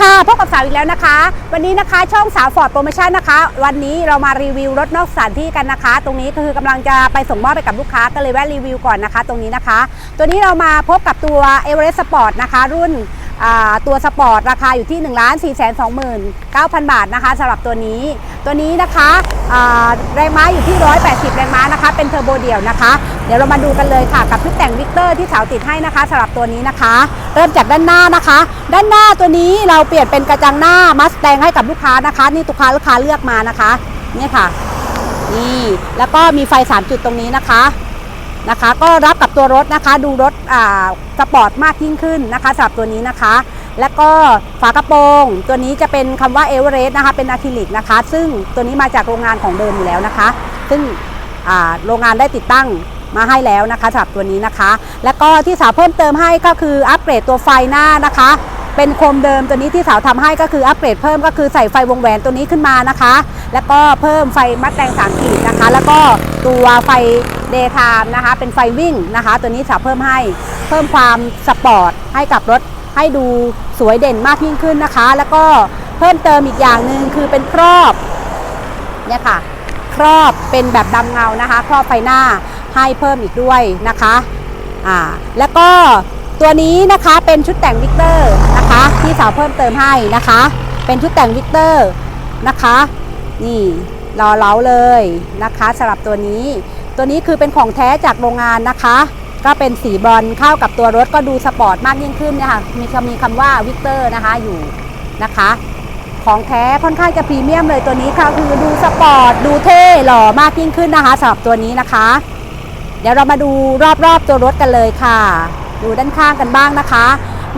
ค่ะพบกับสาวอีกแล้วนะคะ วันนี้นะคะช่องสาวฟอร์ดโปรโมชั่นนะคะ วันนี้เรามารีวิวรถนอกสถานที่กันนะคะ ตรงนี้ก็คือกำลังจะไปส่งมอบไปกับลูกค้าก็เลยแวะรีวิวก่อนนะคะ ตรงนี้นะคะ ตัวนี้เรามาพบกับตัว e v e r e s t Sport นะคะ รุ่น ตัวสปอร์ตราคาอยู่ที่ 1 4 2 9 0 0 0 บาทนะคะสำหรับตัวนี้ ตัวนี้นะคะแรงม้าอยู่ที่ 180 แรงม้านะคะ เป็นเทอร์โบเดี่ยวนะคะ เดี๋ยวเรามาดูกันเลยค่ะกับชุดแต่งวิกเตอร์ที่สาวติดให้นะคะสำหรับตัวนี้นะคะ เริ่มจากด้านหน้านะคะ ด้านหน้าตัวนี้เราเปลี่ยนเป็นกระจังหน้ามัสแตงให้กับลูกค้านะคะ นี่ลูกค้าลูกค้าเลือกมานะคะนี่ค่ะนี่แล้วก็มีไฟ 3 จุดตรงนี้นะคะ นะคะ ก็รับกับตัวรถนะคะ ดูรถสปอร์ตมากยิ่งขึ้นนะคะสำหรับตัวนี้นะคะ แล้วก็ฝากระโปรงตัวนี้จะเป็นคำว่าเอเวอเรสต์นะคะ เป็นอะคริลิกนะคะ ซึ่งตัวนี้มาจากโรงงานของเดิมอยู่แล้วนะคะ ซึ่งโรงงานได้ติดตั้งมาให้แล้วนะคะสำหรับตัวนี้นะคะ แล้วก็ที่สาวเพิ่มเติมให้ก็คืออัปเกรดตัวไฟหน้านะคะ เป็นโคมเดิมตัวนี้ที่สาวทำให้ก็คืออัปเกรดเพิ่มก็คือใส่ไฟวงแหวนตัวนี้ขึ้นมานะคะ แล้วก็เพิ่มไฟมัดแดงสามขีดนะคะ แล้วก็ตัวไฟเดย์ไทม์นะคะ เป็นไฟวิ่งนะคะ ตัวนี้สาวเพิ่มให้เพิ่มความสปอร์ตให้กับรถให้ดูสวยเด่นมากยิ่งขึ้นนะคะ แล้วก็เพิ่มเติมอีกอย่างหนึ่งคือเป็นครอบเนี่ยค่ะ ครอบเป็นแบบดำเงานะคะ ครอบไฟหน้าให้เพิ่มอีกด้วยนะคะอ่าแล้วก็ตัวนี้นะคะเป็นชุดแต่งวิกเตอร์ นะคะที่สาวเพิ่มเติมให้นะคะ เป็นชุดแต่งวิกเตอร์นะคะ นี่รอเล้าเลยนะคะสำหรับตัวนี้ ตัวนี้คือเป็นของแท้จากโรงงานนะคะ ก็เป็นสีบรอนเข้ากับตัวรถก็ดูสปอร์ตมากยิ่งขึ้นเนี่ยค่ะมีคำมีคำว่าวิกเตอร์นะคะอยู่นะคะ ของแท้ค่อนข้างจะพรีเมียมเลยตัวนี้ค่ะคือดูสปอร์ตดูเท่หล่อมากยิ่งขึ้นนะคะสำหรับตัวนี้นะคะ เดี๋ยวเรามาดูรอบๆตัวรถกันเลยค่ะ ดูด้านข้างกันบ้างนะคะ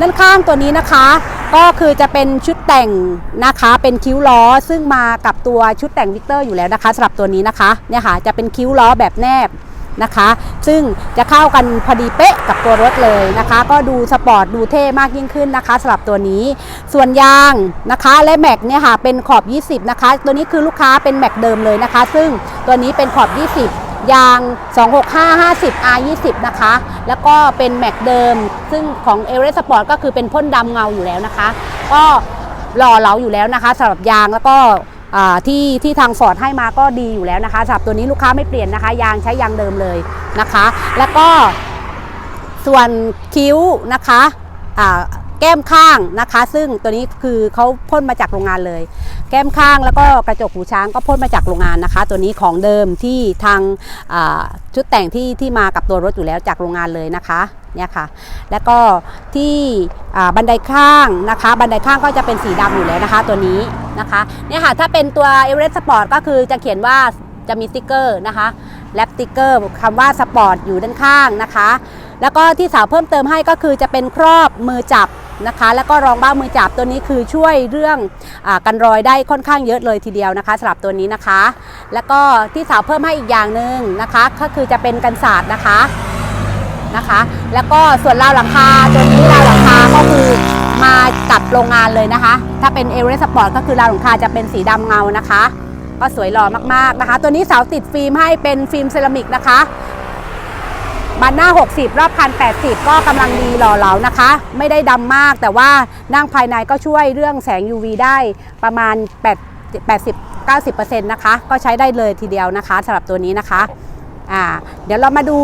ด้านข้างตัวนี้นะคะ ก็คือจะเป็นชุดแต่งนะคะ เป็นคิ้วล้อซึ่งมากับตัวชุดแต่งวิกเตอร์อยู่แล้วนะคะสำหรับตัวนี้นะคะเนี่ยค่ะจะเป็นคิ้วล้อแบบแนบนะคะ ซึ่งจะเข้ากันพอดีเป๊ะกับตัวรถเลยนะคะ ก็ดูสปอร์ตดูเท่มากยิ่งขึ้นนะคะสำหรับตัวนี้ ส่วนยางนะคะและแม็กเนี่ยค่ะเป็นขอบ 20 นะคะ ตัวนี้คือลูกค้าเป็นแม็กเดิมเลยนะคะ ซึ่งตัวนี้เป็นขอบ 20 ยาง 265 50 R 20 นะคะ แล้วก็เป็นแม็กเดิม ซึ่งของ e v e r e s t Sport ก็คือเป็นพ่นดำเงาอยู่แล้วนะคะ ก็หล่อเหลาอยู่แล้วนะคะสำหรับยางแล้วก็ที่ที่ทางฟอร์ดให้มาก็ดีอยู่แล้วนะคะสำหรับตัวนี้ลูกค้าไม่เปลี่ยนนะคะ ยางใช้ยางเดิมเลยนะคะ แล้วก็ส่วนคิ้วนะคะอ่า แก้มข้างนะคะ ซึ่งตัวนี้คือเขาพ่นมาจากโรงงานเลย แก้มข้างแล้วก็กระจกหูช้างก็พ่นมาจากโรงงานนะคะ ตัวนี้ของเดิมที่ทางชุดแต่งที่ที่มากับตัวรถอยู่แล้วจากโรงงานเลยนะคะเนี่ยค่ะ แล้วก็ที่บันไดข้างนะคะ บันไดข้างก็จะเป็นสีดำอยู่แล้วนะคะ ตัวนี้นะคะเนี่ยค่ะถ้าเป็นตัว e v e r e s t Sport ก็คือจะเขียนว่าจะมีสติกเกอร์นะคะแลปสติกเกอร์คำว่าสปอร์ตอยู่ด้านข้างนะคะ แล้วก็ที่สาวเพิ่มเติมให้ก็คือจะเป็นครอบมือจับ นะคะ แล้วก็รองเบ้ามือจับตัวนี้คือช่วยเรื่องอกันรอยได้ค่อนข้างเยอะเลยทีเดียวนะคะสำหรับตัวนี้นะคะ แล้วก็ที่สาวเพิ่มให้อีกอย่างหนึ่งนะคะ ก็คือจะเป็นกันศาสตร์นะคะนะคะ แล้วก็ส่วนราวหลังคาตัวนี้ราวหลังคาก็คือมากับโรงงานเลยนะคะ ถ้าเป็นเอเวอเรสต์สปอร์ตก็คือราวหลังคาจะเป็นสีดำเงานะคะ ก็สวยหล่อมากๆนะคะ ตัวนี้สาวติดฟิล์มให้เป็นฟิล์มเซรามิกนะคะ บานหน้า 60 รอบคัน 80 ก็กำลังดีหล่อเหลานะคะ ไม่ได้ดำมากแต่ว่านั่งภายในก็ช่วยเรื่องแสง UV ได้ประมาณ 8 80 90%นะคะ ก็ใช้ได้เลยทีเดียวนะคะสำหรับตัวนี้นะคะอ่าเดี๋ยวเรามาดู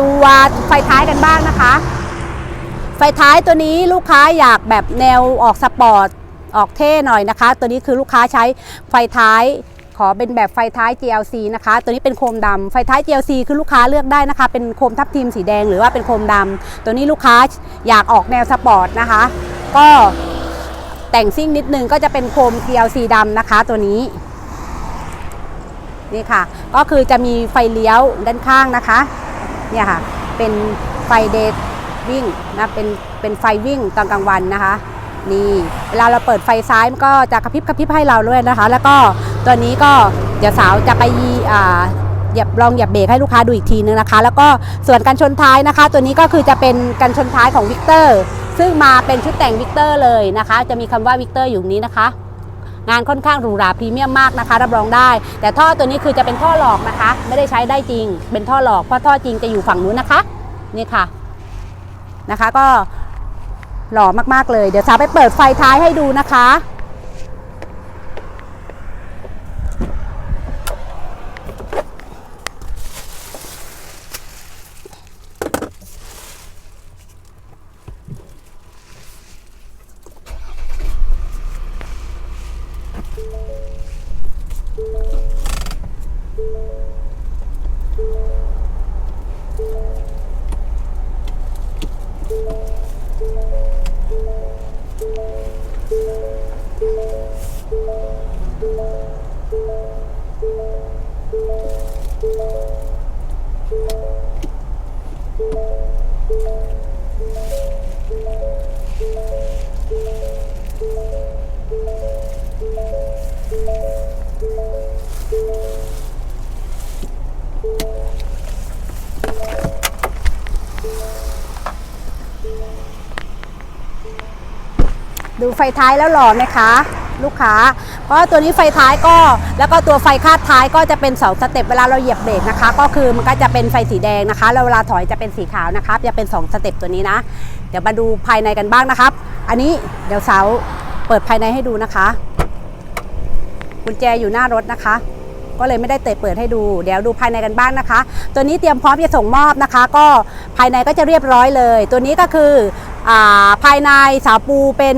ตัวไฟท้ายกันบ้างนะคะ ไฟท้ายตัวนี้ลูกค้าอยากแบบแนวออกสปอร์ตออกเท่หน่อยนะคะ ตัวนี้คือลูกค้าใช้ไฟท้าย ขอเป็นแบบไฟท้าย GLC นะคะ ตัวนี้เป็นโคมดำไฟท้าย GLC คือลูกค้าเลือกได้นะคะ เป็นโคมทับทิมสีแดงหรือว่าเป็นโคมดำตัวนี้ลูกค้าอยากออกแนวสปอร์ตนะคะ ก็แต่งซิ่งนิดนึงก็จะเป็นโคม GLC ดำนะคะ ตัวนี้นี่ค่ะ ก็คือจะมีไฟเลี้ยวด้านข้างนะคะ เนี่ยค่ะ เป็นไฟเดย์วิ่งนะ เป็น เป็นไฟวิ่งตอนกลางวันนะคะ นี่ เวลาเราเปิดไฟซ้ายมันก็จะกระพริบกระพริบให้เราด้วยนะคะ แล้วก็ ตัวนี้ก็เดี๋ยวสาวจะไปยีอ่าเหยียบลองเหยียบเบรกให้ลูกค้าดูอีกทีนึงนะคะ แล้วก็ส่วนกันชนท้ายนะคะ ตัวนี้ก็คือจะเป็นกันชนท้ายของวิกเตอร์ซึ่งมาเป็นชุดแต่งวิกเตอร์เลยนะคะ จะมีคำว่าวิกเตอร์อยู่นี้นะคะ งานค่อนข้างหรูหราพรีเมียมมากนะคะ รับรองได้ แต่ท่อตัวนี้คือจะเป็นท่อหลอกนะคะ ไม่ได้ใช้ได้จริง เป็นท่อหลอกเพราะท่อจริงจะอยู่ฝั่งนู้นนะคะ นี่ค่ะนะคะก็หล่อมากๆเลย เดี๋ยวสาวไปเปิดไฟท้ายให้ดูนะคะ ดูไฟท้ายแล้วหล่อไหมคะลูกค้า เพราะว่าตัวนี้ไฟท้ายก็แล้วก็ตัวไฟคาดท้ายก็จะเป็นเสาสเต็ปเวลาเราเหยียบเบรกนะคะ ก็คือมันก็จะเป็นไฟสีแดงนะคะแล้วเวลาถอยจะเป็นสีขาวนะคะจะเป็น 2 สเต็ปตัวนี้นะ เดี๋ยวมาดูภายในกันบ้างนะครับ อันนี้เดี๋ยวเสาเปิดภายในให้ดูนะคะกุญแจอยู่หน้ารถนะคะ ก็เลยไม่ได้เตะเปิดให้ดู เดี๋ยวดูภายในกันบ้างนะคะ ตัวนี้เตรียมพร้อมจะส่งมอบนะคะ ก็ภายในก็จะเรียบร้อยเลย ตัวนี้ก็คือ ภายในสาวปูเป็น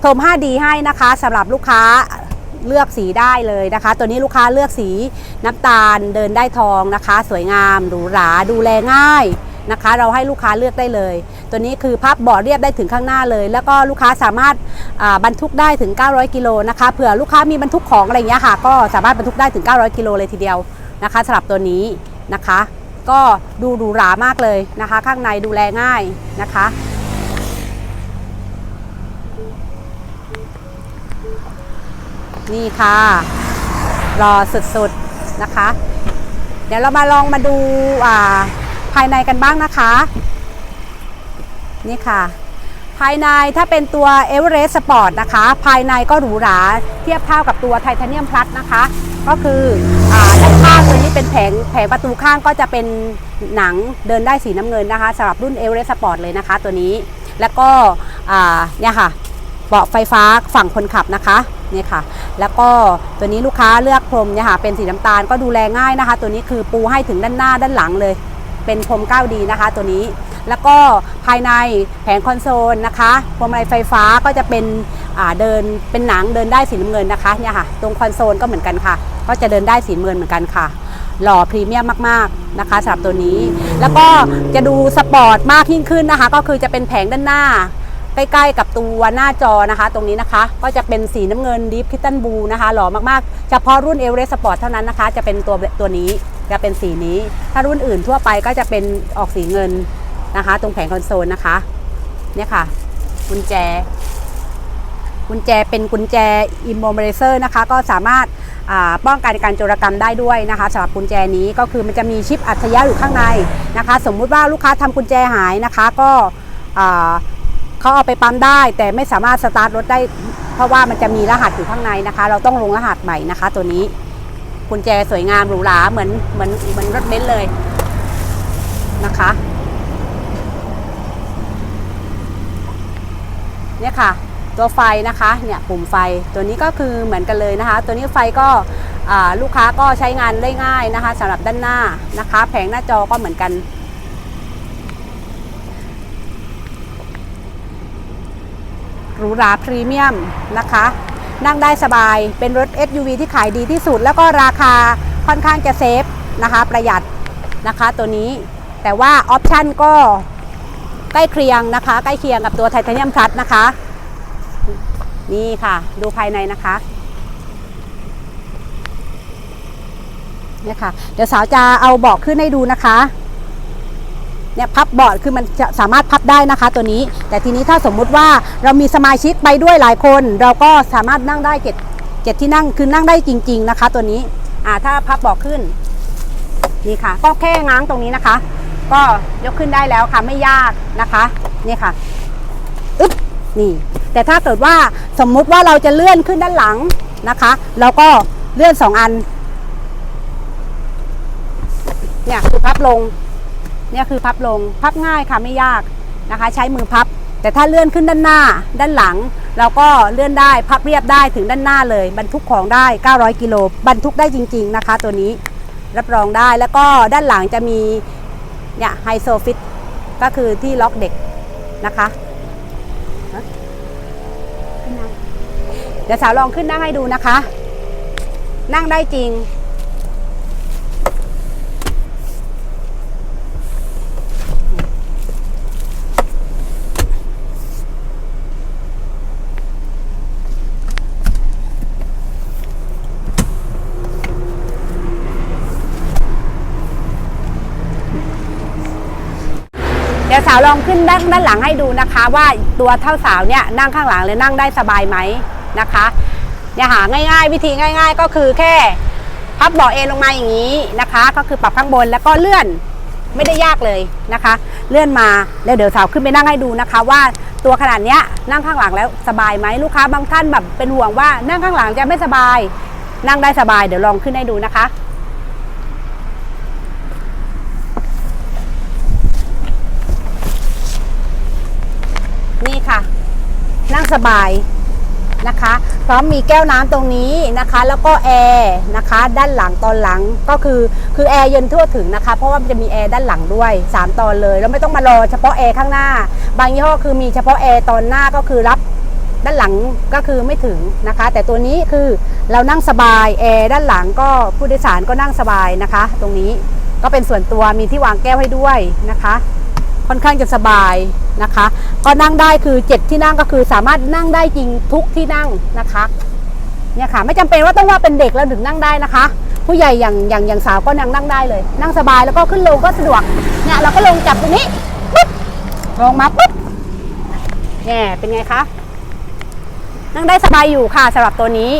โทม 5D ให้นะคะสำหรับลูกค้าเลือกสีได้เลยนะคะ ตัวนี้ลูกค้าเลือกสีน้ำตาลเดินได้ทองนะคะ สวยงามหรูหราดูแลง่ายนะคะ เราให้ลูกค้าเลือกได้เลย ตัวนี้คือพับเบาะเรียบได้ถึงข้างหน้าเลย แล้วก็ลูกค้าสามารถบรรทุกได้ถึง 900 กิโลนะคะเผื่อลูกค้ามีบรรทุกของอะไรอย่างเงี้ยค่ะ ก็สามารถบรรทุกได้ถึง 900 กิโลเลยทีเดียวนะคะสำหรับตัวนี้นะคะ ก็ดูหรูหรามากเลยนะคะ ข้างในดูแลง่ายนะคะ นี่ค่ะ รอสุดๆนะคะ เดี๋ยวเรามาลองมาดูอ่าภายในกันบ้างนะคะ นี่ค่ะ ภายในถ้าเป็นตัว e v e r e s t Sport นะคะ ภายในก็หรูหราเทียบเท่ากับตัวไทเทเนียมพลัสนะคะ ก็คืออด้านข้างตัวนี้เป็นแผงแผงประตูข้างก็จะเป็นหนังเดินได้สีน้ำเงินนะคะสำหรับรุ่น e v e r e s t Sport เลยนะคะ ตัวนี้แล้วก็เนี่ยค่ะเบาะไฟฟ้าฝั่งคนขับนะคะ เนี่ยค่ะ แล้วก็ตัวนี้ลูกค้าเลือกพรมเนี่ยค่ะเป็นสีน้ำตาลก็ดูแลง่ายนะคะ ตัวนี้คือปูให้ถึงด้านหน้าด้านหลังเลย เป็นพรม 9D นะคะ ตัวนี้แล้วก็ภายในแผงคอนโซลนะคะพวงมาลัยไฟฟ้าก็จะเป็นเดินเป็นหนังเดินได้สีน้ำเงินนะคะเนี่ยค่ะ ตรงคอนโซลก็เหมือนกันค่ะ ก็จะเดินได้สีเงินเหมือนกันค่ะ หล่อพรีเมียมมากๆนะคะสำหรับตัวนี้ แล้วก็จะดูสปอร์ตมากยิ่งขึ้นนะคะ ก็คือจะเป็นแผงด้านหน้า ใกล้ๆกับตัวหน้าจอนะคะ ตรงนี้นะคะ ก็จะเป็นสีน้ำเงินดีฟคิตตันบูนะคะหล่อมากๆ เฉพาะรุ่นเอเวอเรสต์สปอร์ตเท่านั้นนะคะ จะเป็นตัวตัวนี้จะเป็นสีนี้ ถ้ารุ่นอื่นทั่วไปก็จะเป็นออกสีเงินนะคะ ตรงแผงคอนโซลนะคะเนี่ยค่ะกุญแจ กุญแจเป็นกุญแจอิมโมเบรเซอร์นะคะ ก็สามารถป้องกันการโจรกรรมได้ด้วยนะคะสำหรับกุญแจนี้ก็คือมันจะมีชิปอัจฉริยะอยู่ข้างในนะคะ สมมุติว่าลูกค้าทำกุญแจหายนะคะ ก็ เขาเอาไปปั๊มได้ แต่ไม่สามารถสตาร์ทรถได้ เพราะว่ามันจะมีรหัสอยู่ข้างในนะคะ เราต้องลงรหัสใหม่นะคะ ตัวนี้กุญแจสวยงามหรูหราเหมือนเหมือนเหมือนรถเบนซ์เลยนะคะเนี่ยค่ะตัวไฟนะคะเนี่ยปุ่มไฟตัวนี้ก็คือเหมือนกันเลยนะคะ ตัวนี้ไฟก็ลูกค้าก็ใช้งานได้ง่ายนะคะสำหรับด้านหน้านะคะ แผงหน้าจอก็เหมือนกัน หรูหราพรีเมียมนะคะ นั่งได้สบายเป็นรถ SUV ที่ขายดีที่สุด แล้วก็ราคาค่อนข้างจะเซฟนะคะ ประหยัดนะคะตัวนี้แต่ว่าออปชันก็ใกล้เคียงนะคะ ใกล้เคียงกับตัวไทเทเนียมพลัสนะคะ นี่ค่ะ ดูภายในนะคะเนี่ยค่ะ เดี๋ยวสาวจะเอาเบาะขึ้นให้ดูนะคะ เนี่ยพับเบาะคือมันจะสามารถพับได้นะคะตัวนี้ แต่ทีนี้ถ้าสมมุติว่าเรามีสมาชิกไปด้วยหลายคน เราก็สามารถนั่งได้เจ็ดเจ็ดที่นั่งคือนั่งได้จริง ๆนะคะ ตัวนี้อ่าถ้าพับเบาะขึ้นนี่ค่ะ ก็แค่ง้างตรงนี้นะคะ ก็ยกขึ้นได้แล้วค่ะไม่ยากนะคะนี่ค่ะอึ๊บนี่แต่ถ้าเกิดว่าสมมุติว่าเราจะเลื่อนขึ้นด้านหลังนะคะ เราก็เลื่อนสองอันเนี่ยคือพับลง เนี่ยคือพับลงพับง่ายค่ะไม่ยากนะคะ ใช้มือพับ แต่ถ้าเลื่อนขึ้นด้านหน้า ด้านหลัง เราก็เลื่อนได้พับเรียบได้ถึงด้านหน้าเลย บรรทุกของได้ 900กิโลบรรทุกได้จริง ๆนะคะ ตัวนี้รับรองได้แล้วก็ด้านหลังจะมีเนี่ยไฮโซฟิตก็คือที่ล็อกเด็กนะคะเดี๋ยวสาวลองขึ้นนั่งให้ดูนะคะ นั่งได้จริงาวลองขึ้นด้านด้านหลังให้ดูนะคะ ว่าตัวเท่าสาวเนี่ยนั่งข้างหลังเลยนั่งได้สบายไหมนะคะเนี่ยหาง่ายๆ วิธีง่าย ๆ ก็คือแค่พับเบาะเอนลงมาอย่างนี้นะคะ ก็คือปรับข้างบนแล้วก็เลื่อนไม่ได้ยากเลยนะคะ เลื่อนมาแล้วเดี๋ยวสาวขึ้นไปนั่งให้ดูนะคะ ว่าตัวขนาดเนี้ยนั่งข้างหลังแล้วสบายไหมลูกค้าบางท่านแบบเป็นห่วงว่านั่งข้างหลังจะไม่สบาย นั่งได้สบายเดี๋ยวลองขึ้นให้ดูนะคะ นี่ค่ะ นั่งส บายนะคะ พร้อมมีแก้วน้ำตรงนี้นะคะ แล้วก็แอร์นะคะ ด้านหลังตอนหลังก็คือคือแอร์เย็นทั่วถึงนะคะ เพราะว่ามันจะมีแอร์ด้านหลังด้วย 3 ตอนเลยแล้วไม่ต้องมารอเฉพาะแอร์ข้างหน้า บางยี่ห้อคือมีเฉพาะแอร์ตอนหน้าก็คือรับด้านหลังก็คือไม่ถึงนะคะ แต่ตัวนี้คือเรานั่งสบายแอร์ด้านหลังก็ผู้โดยสารก็นั่งสบายนะคะ ตรงนี้ก็เป็นส่วนตัวมีที่วางแก้วให้ด้วยนะคะ ค่อนข้างจะสบายนะคะ ก็นั่งได้คือ 7 ที่นั่งก็คือสามารถนั่งได้จริงทุกที่นั่งนะคะเนี่ยค่ะไม่จำเป็นว่าต้องว่าเป็นเด็กแล้วถึงนั่งได้นะคะ ผู้ใหญ่อย่างอย่างอย่างสาวก็นั่งนั่งได้เลย นั่งสบายแล้วก็ขึ้นลงก็สะดวกเนี่ยเราก็ลงจับตรงนี้ปุ๊บลงมาปุ๊บเนี่ยเป็นไงคะนั่งได้สบายอยู่ค่ะสำหรับตัวนี้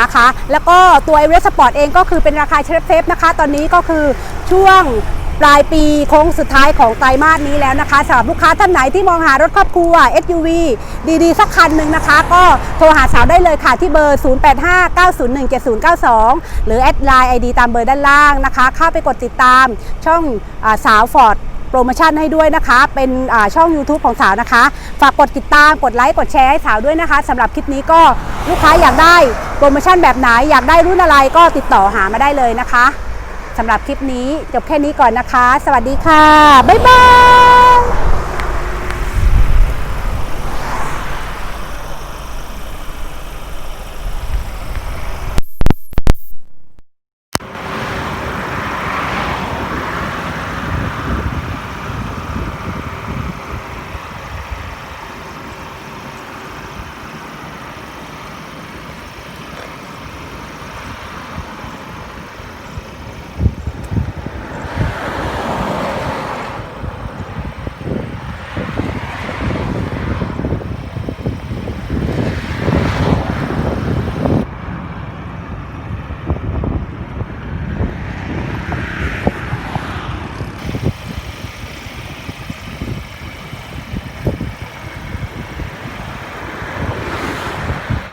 นะคะ แล้วก็ตัว e v e r e s t Sport เองก็คือเป็นราคาเชฟเซฟนะคะ ตอนนี้ก็คือช่วง ปลายปีโค้งสุดท้ายของไตรมาสนี้แล้วนะคะสำหรับลูกค้าท่านไหนที่มองหารถครอบครัว SUV ดีๆ สักคันหนึ่งนะคะ ก็โทรหาสาวได้เลยค่ะที่เบอร์ 0859017092 หรือแอดไลน์ ID ตามเบอร์ด้านล่างนะคะ เข้าไปกดติดตามช่องอสาวฟอร์ดโปรโมชั่นให้ด้วยนะคะ เป็นช่อง YouTube ของสาวนะคะ ฝากกดติดตาม กดไลค์ กดแชร์ให้สาวด้วยนะคะสำหรับคลิปนี้ก็ลูกค้าอยากได้โปรโมชั่นแบบไหน อยากได้รุ่นอะไรก็ติดต่อหามาได้เลยนะคะ สำหรับคลิปนี้จบแค่นี้ก่อนนะคะ สวัสดีค่ะ บ๊ายบาย